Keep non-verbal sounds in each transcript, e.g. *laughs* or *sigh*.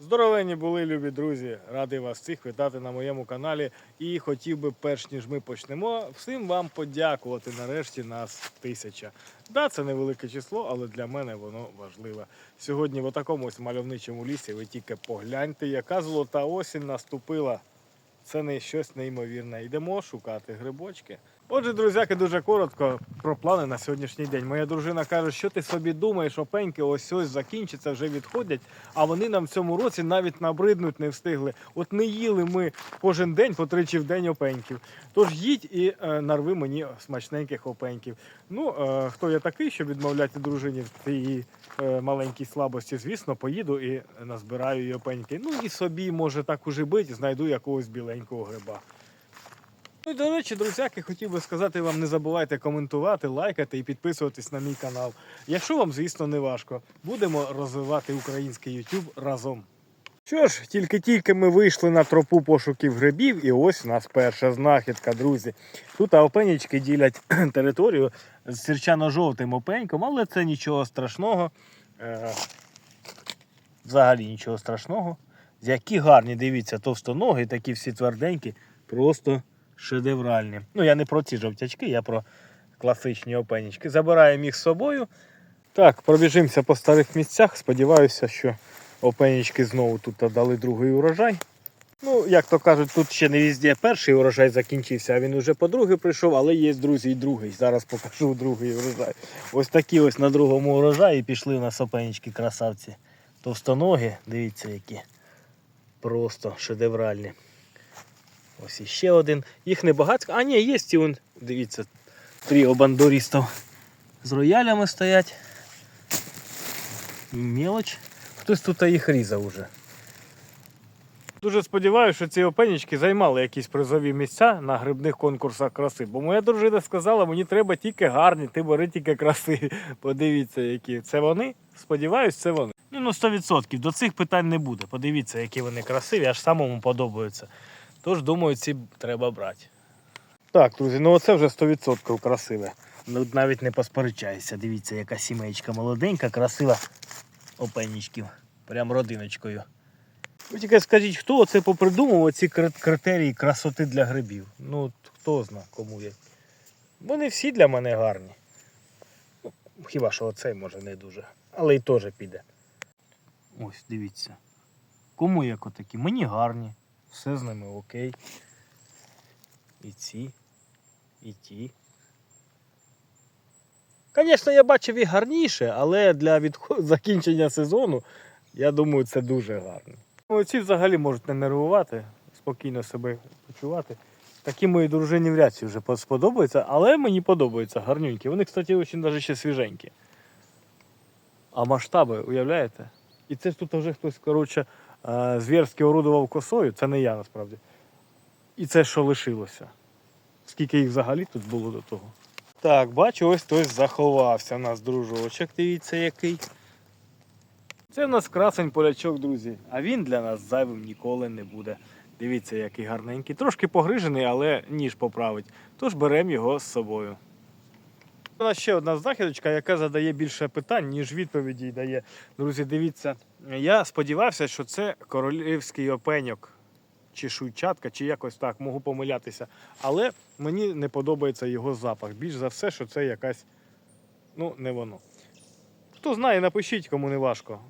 Здоровенні були, любі друзі. Радий вас всіх вітати на моєму каналі. І хотів би, перш ніж ми почнемо, всім вам подякувати. Нарешті нас тисяча. Да, це невелике число, але для мене воно важливе. Сьогодні в такому ось мальовничому лісі ви тільки погляньте, яка золота осінь наступила. Це не щось неймовірне. Йдемо шукати грибочки. Отже, друзяки, дуже коротко про плани на сьогоднішній день. Моя дружина каже, що ти собі думаєш, опеньки ось ось закінчиться, вже відходять, а вони нам в цьому році навіть набриднуть не встигли. От не їли ми кожен день по тричі в день опеньків. Тож їдь і е, нарви мені смачненьких опеньків. Ну, е, хто я такий, щоб відмовляти дружині в тій е, маленькій слабості, звісно, поїду і назбираю її опеньки. Ну і собі, може, так уже бить, знайду якогось біленького гриба. Ну і до речі, друзяки, хотів би сказати вам, не забувайте коментувати, лайкати і підписуватись на мій канал. Якщо вам, звісно, не важко, будемо розвивати український YouTube разом. Що ж, тільки-тільки ми вийшли на тропу пошуків грибів, і ось у нас перша знахідка, друзі. Тут опенічки ділять *clears throat* територію з сірчано-жовтим опеньком, але це нічого страшного. Е, Взагалі нічого страшного. Які гарні, дивіться, товстоноги, такі всі тверденькі, просто шедевральні. Ну, я не про ці жовтячки, я про класичні опенічки. Забираємо їх з собою. Так, пробіжимося по старих місцях. Сподіваюся, що опенічки знову тут дали другий урожай. Ну, як то кажуть, тут ще не везде перший урожай закінчився, а він уже по другий прийшов, але є, друзі, і другий. Зараз покажу другий урожай. Ось такі ось на другому урожаї пішли у нас опенічки красавці. Товстоногі, дивіться які. Просто шедевральні. Ось іще один. Їх небагато. А ні, є ці вон, дивіться, тріо бандуристів з роялями стоять. Мелоч. Хтось тут їх різав уже. Дуже сподіваюся, що ці опенічки займали якісь призові місця на грибних конкурсах краси. Бо моя дружина сказала, мені треба тільки гарні, ти бери тільки краси. *laughs* Подивіться, які. Це вони? Сподіваюсь, це вони. Ну, ну 100%. До цих питань не буде. Подивіться, які вони красиві, аж самому подобаються. Тож, думаю, ці треба брати. Так, друзі, ну оце вже 100% красиве. Ну, Навіть не посперечайся. Дивіться, яка сімейка молоденька, красива опенічків. Прям родиночкою. Ви тільки скажіть, хто оце попридумував ці критерії красоти для грибів? Ну, хто зна, кому є. Вони всі для мене гарні. Ну, Хіба що оцей може не дуже. Але і теж піде. Ось, дивіться. Кому як отакі? Мені гарні. Все з ними окей. І ці, і ті. Звісно, я бачив і гарніше, але для відход... *laughs* закінчення сезону, я думаю, це дуже гарно. Ну, Ці взагалі можуть не нервувати, спокійно себе почувати. Такі моїй дружині вряд чи вже сподобаються, але мені подобаються гарнюнькі. Вони, кстати, дуже навіть ще свіженькі. А масштаби, уявляєте? І це тут вже хтось, коротше, звірськи орудував косою, це не я насправді. І це що лишилося. Скільки їх взагалі тут було до того? Так, бачу, ось хтось заховався у нас, дружочок. Дивіться який. Це в нас красень полячок, друзі. А він для нас зайвим ніколи не буде. Дивіться, який гарненький. Трошки погрижений, але ніж поправить. Тож беремо його з собою. У нас ще одна знахідочка, яка задає більше питань, ніж відповідей дає. Друзі, дивіться, я сподівався, що це королівський опеньок, чи шуйчатка, чи якось так, можу помилятися. Але мені не подобається його запах. Більш за все, що це якась, ну, не воно. Хто знає, напишіть, кому не важко.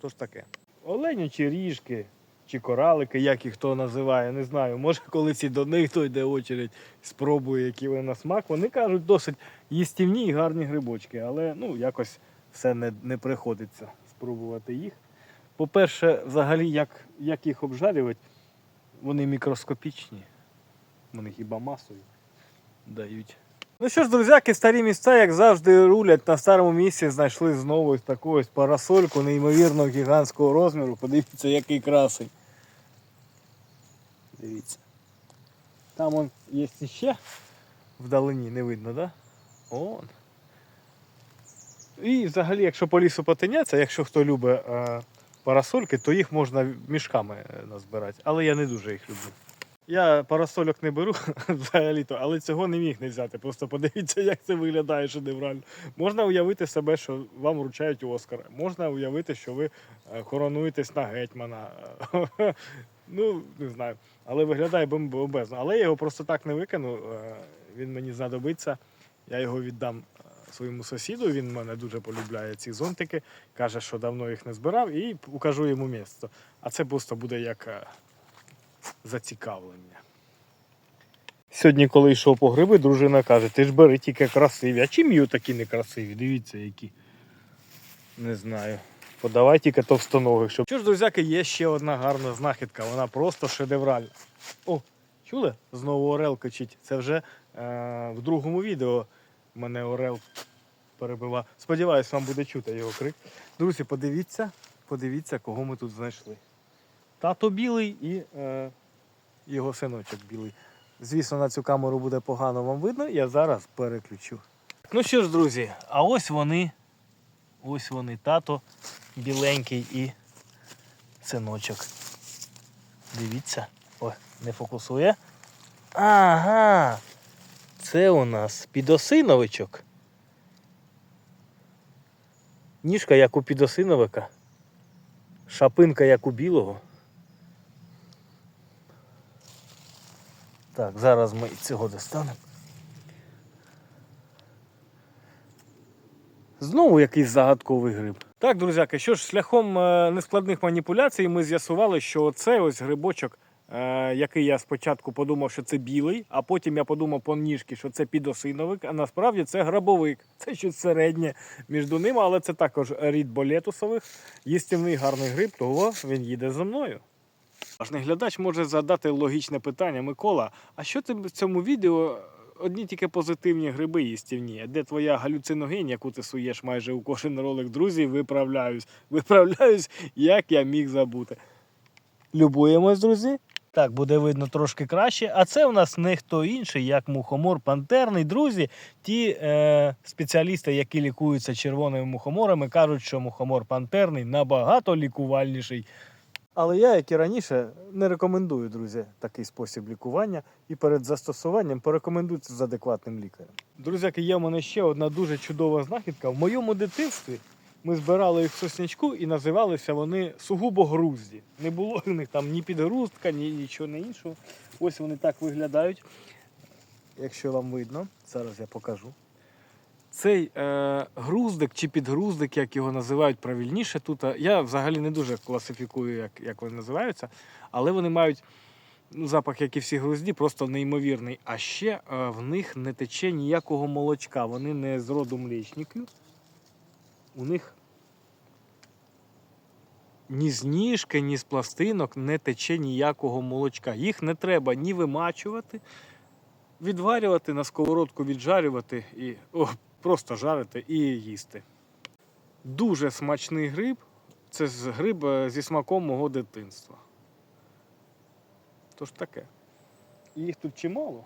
Тож таке. Оленю чи ріжки, чи коралики, як їх хто називає, не знаю. Може, колись і до них дойде очередь, спробує, які вони на смак. Вони кажуть, досить їстівні і гарні грибочки, але ну, якось все не, не приходиться спробувати їх. По-перше, взагалі, як, як їх обжарювати, вони мікроскопічні. Вони хіба масові дають. Ну що ж, друзяки, старі місця, як завжди, рулять на старому місці, знайшли знову ось таку ось парасольку неймовірно гігантського розміру. Подивіться, який красень. Дивіться. Там он є ще вдалині, не видно, да? Он. І взагалі, якщо по лісу потиняться, якщо хто любить е, парасольки, то їх можна мішками е, назбирати. Але я не дуже їх люблю. Я парасольок не беру *laughs* взагалі-то, але цього не міг не взяти. Просто подивіться, як це виглядає шедеврально. Можна уявити себе, що вам вручають Оскар. Можна уявити, що ви е, коронуєтесь на гетьмана. *laughs* Ну, не знаю. Але виглядає бомбезно. Але я його просто так не викину. е, Він мені знадобиться. Я його віддам е, своєму сусіду. Він мене дуже полюбляє ці зонтики. Каже, що давно їх не збирав, і укажу йому місце. А це просто буде як е, зацікавлення. Сьогодні, коли йшов по гриби, дружина каже, ти ж бери тільки красиві. А чим її такі некрасиві? Дивіться, які. Не знаю. Подавай тільки товстоногих. Щоб... Що ж, друзяки, є ще одна гарна знахідка. Вона просто шедевральна. О, чули? Знову Орел качить. Це вже е- в другому відео мене Орел перебивав. Сподіваюсь, вам буде чути його крик. Друзі, подивіться, подивіться, кого ми тут знайшли. Тато білий і е, його синочок білий. Звісно, на цю камеру буде погано вам видно, я зараз переключу. Ну що ж, друзі, а ось вони. Ось вони, тато біленький і синочок. Дивіться. Ой, не фокусує. Ага. Це у нас підосиновичок. Ніжка як у підосиновика. Шапинка як у білого. Так, зараз ми цього достанемо. Знову якийсь загадковий гриб. Так, друзяки, що ж, шляхом е, нескладних маніпуляцій ми з'ясували, що це ось грибочок, е, який я спочатку подумав, що це білий, а потім я подумав по ніжки, що це підосиновик, а насправді це грабовик. *laughs* Це щось середнє між ними, але це також рід болетусових. Їстівний гарний гриб, того він їде за мною. Важний глядач може задати логічне питання: Микола, а що ти в цьому відео одні тільки позитивні гриби їстівні? Де твоя галюциногень, яку ти суєш майже у кожен ролик, друзі, виправляюсь. *laughs* Виправляюсь, як я міг забути. Любуємось, друзі. Так, буде видно трошки краще. А це у нас не хто інший, як мухомор пантерний. Друзі, ті е, спеціалісти, які лікуються червоними мухоморами, кажуть, що мухомор пантерний набагато лікувальніший. Але я, як і раніше, не рекомендую, друзі, такий спосіб лікування. І перед застосуванням порекомендуйте з адекватним лікарем. Друзяки, є в мене ще одна дуже чудова знахідка. В моєму дитинстві ми збирали їх в соснячку і називалися вони сугубо грузді. Не було в них там ні підгрустка, ні нічого не іншого. Ось вони так виглядають. Якщо вам видно, зараз я покажу. Цей е, груздик чи підгруздик, як його називають правильніше, тут я взагалі не дуже класифікую, як, як вони називаються, але вони мають ну, запах, як і всі грузді, просто неймовірний. А ще е, в них не тече ніякого молочка. Вони не з роду млечників. У них ні з ніжки, ні з пластинок не тече ніякого молочка. Їх не треба ні вимачувати, відварювати на сковородку, віджарювати і о, просто жарити і їсти. Дуже смачний гриб. Це гриб е, зі смаком мого дитинства. Тож таке. Їх тут чимало.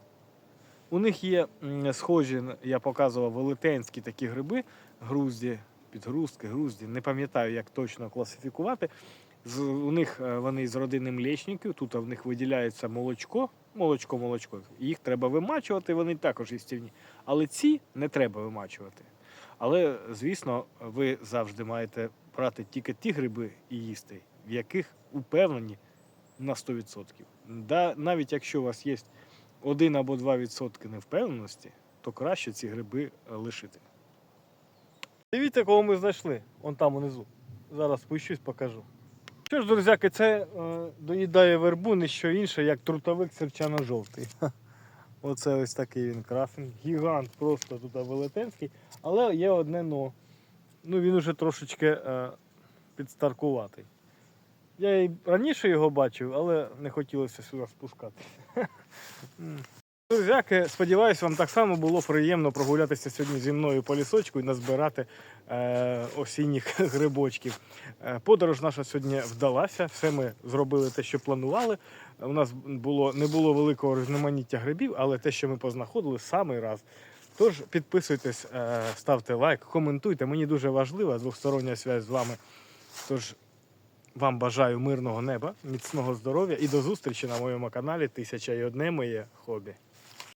У них є схожі, я показував велетенські такі гриби, грузді, підгрузки, грузді. Не пам'ятаю, як точно класифікувати. З, у них е, вони з родини млечників, тут в них виділяється молочко, молочко, молочко. Їх треба вимачувати, вони також їстівні. Але ці не треба вимачувати. Але, звісно, ви завжди маєте брати тільки ті гриби і їсти, в яких упевнені на 100%. Да, навіть якщо у вас є 1 або 2% невпевненості, то краще ці гриби е, лишити. Дивіться, кого ми знайшли. Он там унизу. Зараз спущусь, покажу. Що ж, друзяки, це е, доїдає вербу не що інше, як трутовик серчано-жовтий. *laughs* Оце ось такий він красень. Гігант просто тут велетенський. Але є одне но. Ну він уже трошечки е, підстаркуватий. Я і раніше його бачив, але не хотілося сюди спускати. *laughs* Друзяки, сподіваюся, вам так само було приємно прогулятися сьогодні зі мною по лісочку і назбирати е, осінніх *laughs* грибочків. Е, подорож наша сьогодні вдалася. Все ми зробили те, що планували. У нас було, не було великого різноманіття грибів, але те, що ми познаходили, самий раз. Тож підписуйтесь, е, ставте лайк, коментуйте. Мені дуже важлива двостороння зв'язь з вами. Тож Вам бажаю мирного неба, міцного здоров'я і до зустрічі на моєму каналі Тисяча і одне моє хобі.